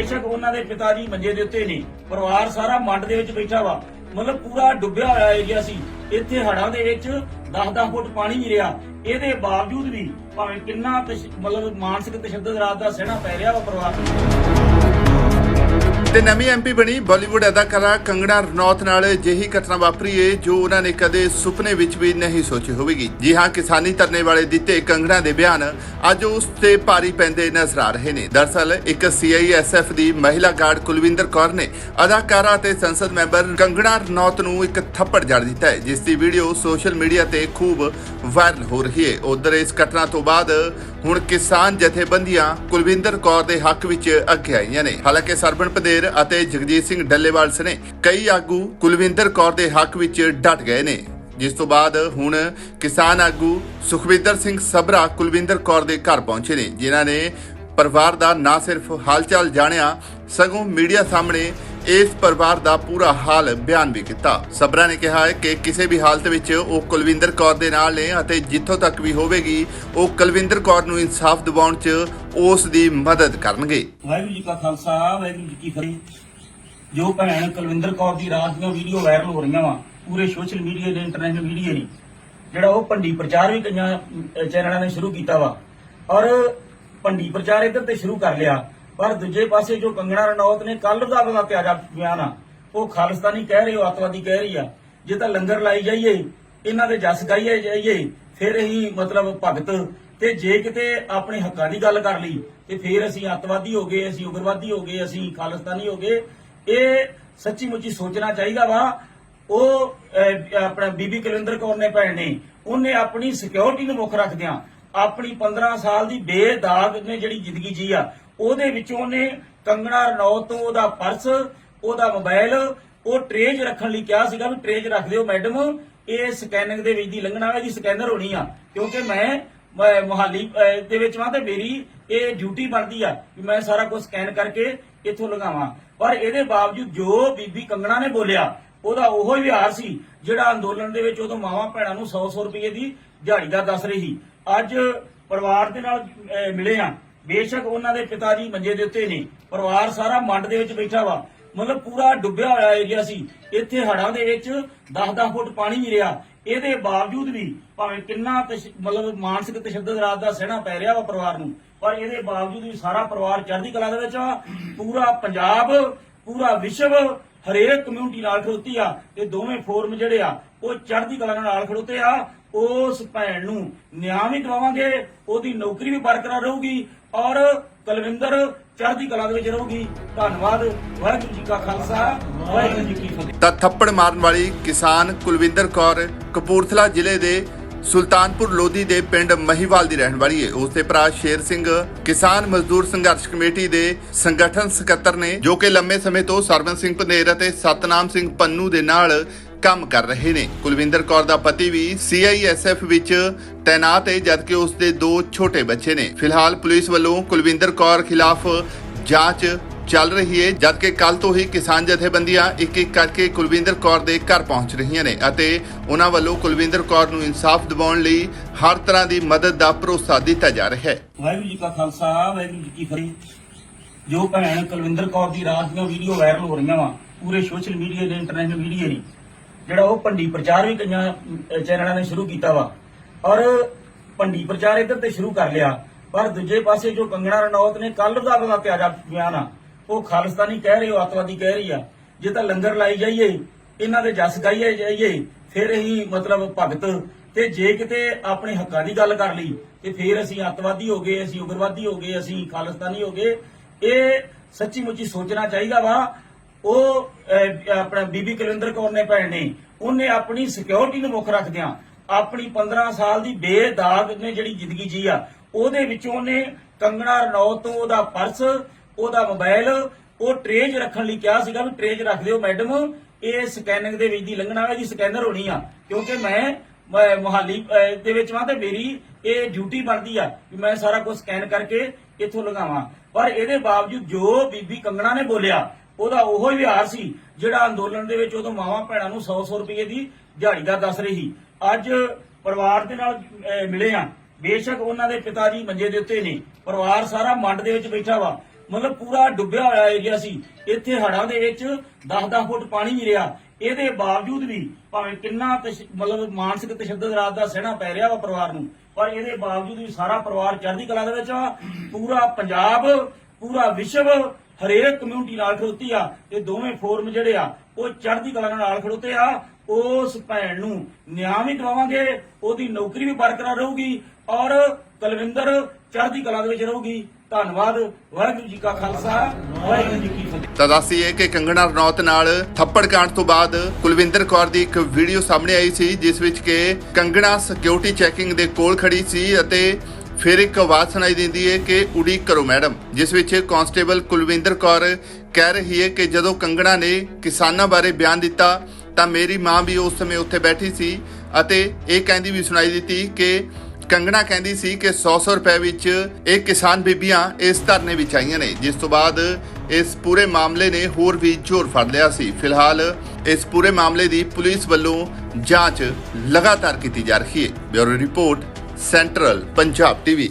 ਬੇਸ਼ੱਕ ਉਹਨਾਂ ਦੇ ਪਿਤਾ ਜੀ ਮੰਜੇ ਦੇ ਉੱਤੇ ਨੇ। ਪਰਿਵਾਰ ਸਾਰਾ ਮੰਡ ਦੇ ਵਿੱਚ ਬੈਠਾ ਵਾ। ਮਤਲਬ ਪੂਰਾ ਡੁੱਬਿਆ ਹੋਇਆ ਏਰੀਆ ਸੀ। ਇੱਥੇ ਹੜਾਂ ਦੇ ਵਿੱਚ 10-10 ਫੁੱਟ ਪਾਣੀ ਨਹੀਂ ਰਿਹਾ। ਇਹਦੇ ਬਾਵਜੂਦ ਵੀ ਭਾਵੇਂ ਕਿੰਨਾ ਮਤਲਬ ਮਾਨਸਿਕ ਤਸ਼ੱਦਦ ਰਾਤ ਦਾ ਸਹਿਣਾ ਪੈ ਰਿਹਾ ਵਾ ਪਰਿਵਾਰ ਨੂੰ। ਤੇ ਨਵੀਂ ਐਮਪੀ ਬਣੀ ਬਾਲੀਵੁੱਡ ਅਦਾਕਾਰਾ ਕੰਗਣਾ ਰਣੌਤ ਨਾਲ ਜਿਹੀ ਘਟਨਾ ਵਾਪਰੀ ਏ ਜੋ ਉਹਨਾਂ ਨੇ ਕਦੇ ਸੁਪਨੇ ਵਿੱਚ ਵੀ ਨਹੀਂ ਸੋਚੀ ਹੋਵੇਗੀ। ਜੀ ਹਾਂ, ਕਿਸਾਨੀ ਧਰਨੇ ਵਾਲੇ ਦਿੱਤੇ ਕੰਗਣਾ ਦੇ ਬਿਆਨ ਅੱਜ ਉਸ ਤੇ ਭਾਰੀ ਪੈਂਦੇ ਨਜ਼ਰ ਆ ਰਹੇ ਨੇ। ਦਰਸਲ, ਇੱਕ ਸੀਆਈਐਸਐਫ ਦੀ ਮਹਿਲਾ ਗਾਰਡ ਕੁਲਵਿੰਦਰ ਕੌਰ ਨੇ ਅਦਾਕਾਰਾ ਤੇ ਸੰਸਦ ਮੈਂਬਰ ਕੰਗਣਾ ਰਣੌਤ ਨੂੰ ਇੱਕ ਥੱਪੜ ਜੜ ਦਿੱਤਾ ਹੈ, ਜਿਸ ਦੀ ਵੀਡੀਓ ਸੋਸ਼ਲ ਮੀਡੀਆ ਤੇ ਖੂਬ ਵਾਇਰਲ ਹੋ ਰਹੀ ਹੈ। ਉਧਰ ਇਸ ਘਟਨਾ ਤੋਂ ਬਾਅਦ ਹੁਣ ਕਿਸਾਨ ਜਥੇਬੰਦੀਆਂ ਕੁਲਵਿੰਦਰ ਕੌਰ ਦੇ ਹੱਕ ਵਿੱਚ ਅੱਗੇ ਆਈਆਂ ਨੇ। ਹਾਲਾਂਕਿ ਸਰਬਣ ਪਦੇਰ ਅਤੇ ਜਗਜੀਤ ਸਿੰਘ ਡੱਲੇਵਾਲ ਸਣੇ ਕਈ ਆਗੂ ਕੁਲਵਿੰਦਰ ਕੌਰ ਦੇ ਹੱਕ ਵਿੱਚ ਡਟ ਗਏ ਨੇ। ਜਿਸ ਤੋਂ ਬਾਅਦ ਹੁਣ ਕਿਸਾਨ ਆਗੂ ਸੁਖਵਿੰਦਰ ਸਿੰਘ ਸਬਰਾ ਕੁਲਵਿੰਦਰ ਕੌਰ ਦੇ ਘਰ ਪਹੁੰਚੇ ਨੇ, ਜਿਨ੍ਹਾਂ ਨੇ ਪਰਿਵਾਰ ਦਾ ਨਾ ਸਿਰਫ ਹਾਲਚਾਲ ਜਾਣਿਆ, ਸਗੋਂ ਮੀਡੀਆ ਸਾਹਮਣੇ ਇਸ ਪਰਿਵਾਰ ਦਾ ਪੂਰਾ ਹਾਲ ਬਿਆਨ ਵੀ ਕੀਤਾ। ਸਬਰਾ ਨੇ ਕਿਹਾ ਹੈ ਕਿ ਕਿਸੇ ਵੀ ਹਾਲਤ ਵਿੱਚ ਉਹ ਕੁਲਵਿੰਦਰ ਕੌਰ ਦੇ ਨਾਲ ਨੇ ਅਤੇ ਜਿੱਥੋਂ ਤੱਕ ਵੀ ਹੋਵੇਗੀ, ਉਹ ਕੁਲਵਿੰਦਰ ਕੌਰ ਨੂੰ ਇਨਸਾਫ ਦਿਵਾਉਣ 'ਚ ਉਸ ਦੀ ਮਦਦ ਕਰਨਗੇ। ਵਾਹਿਗੁਰੂ ਜੀ ਕਾ ਖਾਲਸਾ, ਵਾਹਿਗੁਰੂ ਜੀ ਕੀ ਫਤਿਹ। ਜੋ ਭੈਣ ਕੁਲਵਿੰਦਰ ਕੌਰ ਦੀ ਰਾਤ ਦੀਆਂ ਵੀਡੀਓ ਵਾਇਰਲ ਹੋ ਰਹੀਆਂ ਵਾ, ਪੂਰੇ ਸੋਸ਼ਲ ਮੀਡੀਆ ਦੇ ਇੰਟਰਨੈਸ਼ਨਲ ਮੀਡੀਆ ਨੇ ਜਿਹੜਾ ਉਹ ਭੰਡੀ ਪ੍ਰਚਾਰ ਵੀ ਕਈਆਂ ਚੈਨਲਾਂ ਨੇ ਸ਼ੁਰੂ ਕੀਤਾ ਵਾ। ਔਰ ਭੰਡੀ ਪ੍ਰਚਾਰ ਇੱਧਰ ਤੇ ਸ਼ੁਰੂ ਕਰ ਲਿਆ। ਪਰ ਦੂਜੇ ਪਾਸੇ ਜੋ ਕੰਗਣਾ ਰਣੌਤ ਨੇ ਕੱਲ ਦਾ ਬਗਾ ਪਿਆਰਾ ਬਿਆਨ ਆ, ਉਹ ਖਾਲਿਸਤਾਨੀ ਕਹਿ ਰਹੇ ਹੋ, ਅੱਤਵਾਦੀ ਕਹਿ ਰਹੀ ਆ। ਜੇ ਤਾਂ ਲੰਗਰ ਲਾਈ ਜਾਈਏ, ਇਹਨਾਂ ਦੇ ਜਸ ਗਾਈਏ ਜਾਈਏ, ਫਿਰ ਹੀ ਮਤਲਬ ਭਗਤ। ਤੇ ਜੇ ਕਿਤੇ ਆਪਣੇ ਹੱਕਾਂ ਦੀ ਗੱਲ ਕਰ ਲਈ, ਤੇ ਫਿਰ ਅਸੀਂ ਅੱਤਵਾਦੀ ਹੋ ਗਏ, ਅਸੀਂ ਉਗਰਵਾਦੀ ਹੋ ਗਏ, ਅਸੀਂ ਖਾਲਿਸਤਾਨੀ ਹੋ ਗਏ। ਇਹ ਸੱਚੀ ਮੁੱਚੀ ਸੋਚਣਾ ਚਾਹੀਦਾ ਵਾ। ਉਹ ਆਪਣਾ ਬੀਬੀ ਕੁਲਿੰਦਰ ਕੌਰ ਨੇ ਭੈਣ ਨੇ, ਉਹਨੇ ਆਪਣੀ ਸਿਕਿਉਰਿਟੀ ਨੂੰ ਮੁੱਖ ਰੱਖਦਿਆਂ ਆਪਣੀ 15 ਸਾਲ ਦੀ ਬੇਦਾਗ ਨੇ ਜਿਹੜੀ ਜ਼ਿੰਦਗੀ ਜੀ ਆ ਉਹਦੇ ਵਿੱਚੋਂ ਉਹਨੇ ਕੰਗਣਾ ਰਣੌਤ ਤੋਂ ਉਹਦਾ ਪਰਸ, ਉਹਦਾ ਮੋਬਾਈਲ, ਉਹ ਟਰੇਜ ਰੱਖਣ ਲਈ ਕਿਹਾ ਸੀਗਾ ਵੀ ਟਰੇਜ ਰੱਖ ਦਿਓ ਮੈਡਮ, ਇਹ ਸਕੈਨਿੰਗ ਦੇ ਵਿੱਚ ਦੀ ਲੰਘਣਾ ਹੈ ਜੀ ਸਕੈਨਰ ਹੋਣੀ ਆ। ਕਿਉਂਕਿ ਮੈਂ ਮੈਂ ਮੁਹਾਲੀ ਦੇ ਵਿੱਚ ਵਾਂ ਤੇ ਮੇਰੀ ਇਹ ਡਿਊਟੀ ਬਣਦੀ ਆ ਕਿ ਮੈਂ ਸਾਰਾ ਕੁਝ ਸਕੈਨ ਕਰਕੇ ਇੱਥੋਂ ਲੰਘਾਵਾਂ। ਪਰ ਇਹਦੇ ਬਾਵਜੂਦ ਜੋ ਬੀਬੀ ਕੰਗਣਾ ਨੇ ਬੋਲਿਆ, ਉਹਦਾ ਉਹੋ ਹੀ ਵਿਹਾਰ ਸੀ, ਜਿਹੜਾ ਅੰਦੋਲਨ ਦੇ ਵਿੱਚ ਉਦੋਂ ਮਾਵਾਂ ਭੈਣਾਂ ਨੂੰ 100-100 ਰੁਪਏ ਦੀ ਦਿਹਾੜੀ ਦਾ ਦੱਸ ਰਹੀ ਅੱਜ ਪਰਿਵਾਰ ਦੇ ਨਾਲ ਮਿਲੇ ਆ। ਬੇਸ਼ੱਕ ਉਹਨਾਂ ਦੇ ਪਿਤਾ ਜੀ ਮੰਜੇ ਦੇ ਉੱਤੇ ਨੇ ਪਰਿਵਾਰ ਸਾਰਾ ਮੰਡ ਦੇ ਵਿੱਚ ਬੈਠਾ ਵਾ। ਮਤਲਬ ਪੂਰਾ ਡੁੱਬਿਆ ਹੋਇਆ ਏਰੀਆ ਸੀ। ਇੱਥੇ ਹੜਾਂ ਦੇ ਵਿੱਚ 10-10 ਫੁੱਟ ਪਾਣੀ ਨਹੀਂ ਰਿਹਾ। ਇਹਦੇ ਬਾਵਜੂਦ ਵੀ ਭਾਵੇਂ ਕਿੰਨਾ ਮਤਲਬ ਮਾਨਸਿਕ ਤਸ਼ੱਦਦ ਰਾਤ ਦਾ ਸਹਿਣਾ ਪੈ ਰਿਹਾ ਵਾ ਪਰਿਵਾਰ ਨੂੰ, ਪਰ ਇਹਦੇ ਬਾਵਜੂਦ ਵੀ ਸਾਰਾ ਪਰਿਵਾਰ ਚੜ੍ਹਦੀ ਕਲਾ ਦੇ ਵਿੱਚ ਆ। ਪੂਰਾ ਪੰਜਾਬ, ਪੂਰਾ ਵਿਸ਼ਵ ਹਰੇਕ ਕਮਿਊਨਿਟੀ ਨਾਲ ਖੜੋਤੀ ਆ ਤੇ ਦੋਵੇਂ ਫੋਰਮ ਜਿਹੜੇ ਆ, ਉਹ ਚੜ੍ਹਦੀ ਕਲਾ ਨਾਲ ਖੜੋਤੇ ਆ। ਉਸ ਭੈਣ ਨੂੰ ਨਿਆਂ ਵੀ ਦਿਵਾਵਾਂਗੇ, ਉਹਦੀ ਨੌਕਰੀ ਵੀ ਬਰਕਰਾਰ ਰਹੂਗੀ ਔਰ ਕੁਲਵਿੰਦਰ ਚੜ੍ਹਦੀ ਕਲਾ ਦੇ ਵਿੱਚ ਰਹੂਗੀ। ਧੰਨਵਾਦ। ਵਾਹਿਗੁਰੂ ਜੀ ਕਾ ਖਾਲਸਾ। ਵਾਹਿਗੁਰੂ ਜੀ ਕੀ ਫਤਿਹ। ਤਾਂ ਥੱਪੜ ਮਾਰਨ ਵਾਲੀ ਕਿਸਾਨ ਕੁਲਵਿੰਦਰ ਕੌਰ ਕਪੂਰਥਲਾ ਜ਼ਿਲ੍ਹੇ ਦੇ ਸੁਲਤਾਨਪੁਰ ਲੋਧੀ ਦੇ ਪਿੰਡ ਮਹੀਵਾਲ ਦੀ ਰਹਿਣ ਵਾਲੀ ਹੈ ਉਸ ਦੇ ਭਰਾ ਸ਼ੇਰ ਸਿੰਘ, ਕਿਸਾਨ ਮਜ਼ਦੂਰ ਸੰਘਰਸ਼ ਕਮੇਟੀ ਦੇ ਸੰਗਠਨ ਸਕੱਤਰ ਨੇ, ਜੋ ਕਿ ਲੰਮੇ ਸਮੇਂ ਤੋਂ ਸਰਵਨ ਸਿੰਘ ਪੰਧੇਰ ਅਤੇ ਸਤਨਾਮ ਸਿੰਘ ਪੰਨੂ ਦੇ ਨਾਲ ਕੰਮ ਕਰ ਰਹੇ ਨੇ। ਕੁਲਵਿੰਦਰ ਕੌਰ ਦਾ ਪਤੀ ਵੀ ਸੀਆਈਐਸਐਫ ਵਿੱਚ ਤਾਇਨਾਤ ਹੈ, ਜਦਕਿ ਉਸ ਦੇ ਦੋ ਛੋਟੇ ਬੱਚੇ ਨੇ। ਫਿਲਹਾਲ ਪੁਲਿਸ ਵੱਲੋਂ ਕੁਲਵਿੰਦਰ ਕੌਰ ਖਿਲਾਫ ਜਾਂਚ ਚੱਲ ਰਹੀ ਹੈ, ਜਦਕਿ ਕੱਲ ਤੋਂ ਹੀ ਕਿਸਾਨ ਜਥੇਬੰਦੀਆਂ ਇੱਕ ਇੱਕ ਕਰਕੇ ਕੁਲਵਿੰਦਰ ਕੌਰ ਦੇ ਘਰ ਪਹੁੰਚ ਰਹੀਆਂ ਨੇ ਅਤੇ ਉਹਨਾਂ ਵੱਲੋਂ ਕੁਲਵਿੰਦਰ ਕੌਰ ਨੂੰ ਇਨਸਾਫ ਦਿਵਾਉਣ ਲਈ ਹਰ ਤਰ੍ਹਾਂ ਦੀ ਮਦਦ ਦਾ ਭਰੋਸਾ ਦਿੱਤਾ ਜਾ ਰਿਹਾ ਹੈ। ਵਾਹਿਗੁਰੂ ਜੀ ਕਾ ਖਾਲਸਾ, ਵਾਹਿਗੁਰੂ ਜੀ ਕੀ ਫਤਿਹ। ਜੋ ਭੈਣ ਕੁਲਵਿੰਦਰ ਕੌਰ ਦੀ ਰਾਤ ਦੀਆਂ ਵੀਡੀਓ ਵਾਇਰਲ ਹੋ ਰਹੀਆਂ ਵਾ, ਪੂਰੇ ਸੋਸ਼ਲ ਮੀਡੀਆ ਦੇ ਇੰਟਰਨੈਸ਼ਨਲ ਮੀਡੀਆ ਨੇ ਜਿਹੜਾ ਉਹ ਭੰਡੀ ਪ੍ਰਚਾਰ ਵੀ ਕਈਆਂ ਚੈਨਲਾਂ ਨੇ ਸ਼ੁਰੂ ਕੀਤਾ ਵਾ। ਔਰ ਭੰਡੀ ਪ੍ਰਚਾਰ ਇੱਧਰ ਤੇ ਸ਼ੁਰੂ ਕਰ ਲਿਆ। ਪਰ ਦੂਜੇ ਪਾਸੇ ਜੋ ਕੰਗਣਾ ਰਣੌਤ ਨੇ ਕੱਲ ਦਾ ਬਗਾ ਪਿਆਰਾ ਬਿਆਨ ਆ, ਉਹ ਖਾਲਿਸਤਾਨੀ ਕਹਿ ਰਹੇ ਹੋ ਅੱਤਵਾਦੀ ਕਹਿ ਰਹੀ ਆ, ਜੇ ਤਾਂ ਲੰਗਰ ਲਾਈ ਜਾਈਏ, ਇਹਨਾਂ ਦੇ ਜਸ ਗਾਈਏ ਜਾਈਏ, ਫਿਰ ਹੀ ਮਤਲਬ ਭਗਤ। ਤੇ ਜੇ ਕਿਤੇ ਆਪਣੇ ਹੱਕਾਂ ਦੀ ਗੱਲ ਕਰ ਲਈ, ਤੇ ਫਿਰ ਅਸੀਂ ਅੱਤਵਾਦੀ ਹੋ ਗਏ, ਅਸੀਂ ਉਗਰਵਾਦੀ ਹੋ ਗਏ, ਅਸੀਂ ਖਾਲਿਸਤਾਨੀ ਹੋ ਗਏ। ਇਹ ਸੱਚੀ ਮੁੱਚੀ ਸੋਚਣਾ ਚਾਹੀਦਾ ਵਾ ਉਹ ਆਪਣਾ ਬੀਬੀ ਕੁਲਿੰਦਰ ਕੌਰ ਨੇ ਭੈਣ ਨੇ, ਉਹਨੇ ਆਪਣੀ ਸਿਕਿਉਰਿਟੀ ਨੂੰ ਮੁੱਖ ਰੱਖਦਿਆਂ ਆਪਣੀ 15 ਸਾਲ ਦੀ ਬੇਦਾਗ ਨੇ ਜਿਹੜੀ ਜ਼ਿੰਦਗੀ ਜੀ ਆ, ਉਹਦੇ ਵਿੱਚੋਂ ਉਹਨੇ ਕੰਗਣਾ ਰਣੌਤ ਤੋਂ ਉਹਦਾ ਪਰਸ, ਉਹਦਾ ਮੋਬਾਈਲ ਉਹ ਟਰੇਜ ਰੱਖਣ ਲਈ ਕਿਹਾ ਸੀਗਾ ਵੀ ਟਰੇਜ ਰੱਖ ਦਿਓ ਮੈਡਮ ਇਹ ਸਕੈਨਿੰਗ ਦੇ ਵਿੱਚ ਦੀ ਲੰਘਣਾ ਹੈ ਜੀ ਸਕੈਨਰ ਹੋਣੀ ਆ, ਕਿਉਂਕਿ ਮੈਂ ਮੈਂ ਮੁਹਾਲੀ ਦੇ ਵਿੱਚ ਵਾਂ ਤੇ ਮੇਰੀ ਇਹ ਡਿਊਟੀ ਬਣਦੀ ਆ ਕਿ ਮੈਂ ਸਾਰਾ ਕੁਝ ਸਕੈਨ ਕਰਕੇ ਇੱਥੋਂ ਲਗਾਵਾਂ ਪਰ ਇਹਦੇ ਬਾਵਜੂਦ ਜੋ ਬੀਬੀ ਕੰਗਣਾ ਨੇ ਬੋਲਿਆ ਉਹਦਾ ਉਹੋ ਹੀ ਵਿਹਾਰ ਸੀ, ਜਿਹੜਾ ਅੰਦੋਲਨ ਦੇ ਵਿੱਚ ਉਦੋਂ ਮਾਵਾਂ ਭੈਣਾਂ ਨੂੰ 100-100 ਰੁਪਏ ਦੀ ਦਿਹਾੜੀ ਦਾ ਦੱਸ ਰਹੀ ਅੱਜ ਪਰਿਵਾਰ ਦੇ ਨਾਲ ਮਿਲੇ ਆ ਬੇਸ਼ੱਕ ਉਹਨਾਂ ਦੇ ਪਿਤਾ ਜੀ ਮੰਜੇ ਦੇ ਉੱਤੇ ਨੇ। ਪਰਿਵਾਰ ਸਾਰਾ ਮੰਡ ਦੇ ਵਿੱਚ ਬੈਠਾ ਵਾ। ਮਤਲਬ ਪੂਰਾ ਡੁੱਬਿਆ ਹੋਇਆ ਏਰੀਆ ਸੀ। ਇੱਥੇ ਹੜਾਂ ਦੇ ਵਿੱਚ 10-10 ਫੁੱਟ ਪਾਣੀ ਵੀ ਰਿਹਾ। ਇਹਦੇ ਬਾਵਜੂਦ ਵੀ ਭਾਵੇਂ ਕਿੰਨਾ ਮਤਲਬ ਮਾਨਸਿਕ ਤਸ਼ੱਦਦ ਰਾਤ ਦਾ ਸਹਿਣਾ ਪੈ ਰਿਹਾ ਵਾ ਪਰਿਵਾਰ ਨੂੰ, ਪਰ ਇਹਦੇ ਬਾਵਜੂਦ ਵੀ ਸਾਰਾ ਪਰਿਵਾਰ ਚੜ੍ਹਦੀ ਕਲਾ ਦੇ ਵਿੱਚ ਆ ਪੂਰਾ ਪੰਜਾਬ, ਪੂਰਾ ਵਿਸ਼ਵ ਹਰੇਕ ਕਮਿਊਨਿਟੀ ਨਾਲ ਖੜੋਤੀ ਆ ਇਹ ਦੋਵੇਂ ਫੋਰਮ ਜਿਹੜੇ ਆ, ਉਹ ਚੜ੍ਹਦੀ ਕਲਾ ਨਾਲ ਖੜੋਤੇ ਆ। ਉਸ ਭੈਣ ਨੂੰ ਨਿਆਂ ਵੀ ਦਿਵਾਵਾਂਗੇ ਉਹਦੀ ਨੌਕਰੀ ਵੀ ਬਰਕਰਾਰ ਰਹੂਗੀ ਔਰ ਕੁਲਵਿੰਦਰ ਚੜ੍ਹਦੀ ਕਲਾ ਦੇ ਵਿੱਚ ਰਹੂਗੀ। ਧੰਨਵਾਦ, ਵਾਹਿਗੁਰੂ ਜੀ ਕਾ ਖਾਲਸਾ, ਵਾਹਿਗੁਰੂ ਜੀ ਕੀ ਫਤਿਹ। ਤਾਂ ਦੱਸੀ ਕਿ ਕੰਗਣਾ ਰਣੌਤ ਨਾਲ ਥੱਪੜ ਕਾਂਡ ਤੋਂ ਬਾਅਦ ਕੁਲਵਿੰਦਰ ਕੌਰ ਦੀ ਇੱਕ ਵੀਡੀਓ ਸਾਹਮਣੇ ਆਈ ਸੀ, ਜਿਸ ਵਿੱਚ ਕਿ ਕੰਗਣਾ ਸਿਕਿਉਰਿਟੀ ਚੈਕਿੰਗ ਦੇ ਕੋਲ ਖੜੀ ਸੀ ਅਤੇ ਫਿਰ ਇੱਕ ਆਵਾਜ਼ ਸੁਣਾਈ ਦਿੰਦੀ ਹੈ ਕਿ ਉਡੀਕ ਕਰੋ ਮੈਡਮ। ਜਿਸ ਵਿੱਚ ਕਾਂਸਟੇਬਲ ਕੁਲਵਿੰਦਰ ਕੌਰ ਕਹਿ ਰਹੀ ਹੈ ਕਿ ਜਦੋਂ ਕੰਗਣਾ ਨੇ ਕਿਸਾਨਾਂ ਬਾਰੇ ਬਿਆਨ ਦਿੱਤਾ, ਤਾਂ ਮੇਰੀ ਮਾਂ ਵੀ ਉਸ ਸਮੇਂ ਉੱਥੇ ਬੈਠੀ ਸੀ ਅਤੇ ਇਹ ਕਹਿੰਦੀ ਵੀ ਸੁਣਾਈ ਦਿੱਤੀ ਕਿ ਕੰਗਣਾ ਕਹਿੰਦੀ ਸੀ ਕਿ 100-100 ਰੁਪਏ ਵਿੱਚ ਇਹ ਕਿਸਾਨ ਬੀਬੀਆਂ ਇਸ ਧਰਨੇ ਵਿੱਚ ਆਈਆਂ ਨੇ, ਜਿਸ ਤੋਂ ਬਾਅਦ ਇਸ ਪੂਰੇ ਮਾਮਲੇ ਨੇ ਹੋਰ ਵੀ ਜ਼ੋਰ ਫੜ ਲਿਆ ਸੀ। ਫਿਲਹਾਲ ਇਸ ਪੂਰੇ ਮਾਮਲੇ ਦੀ ਪੁਲਿਸ ਵੱਲੋਂ ਜਾਂਚ ਲਗਾਤਾਰ ਕੀਤੀ ਜਾ ਰਹੀ ਹੈ bureau report central Punjab TV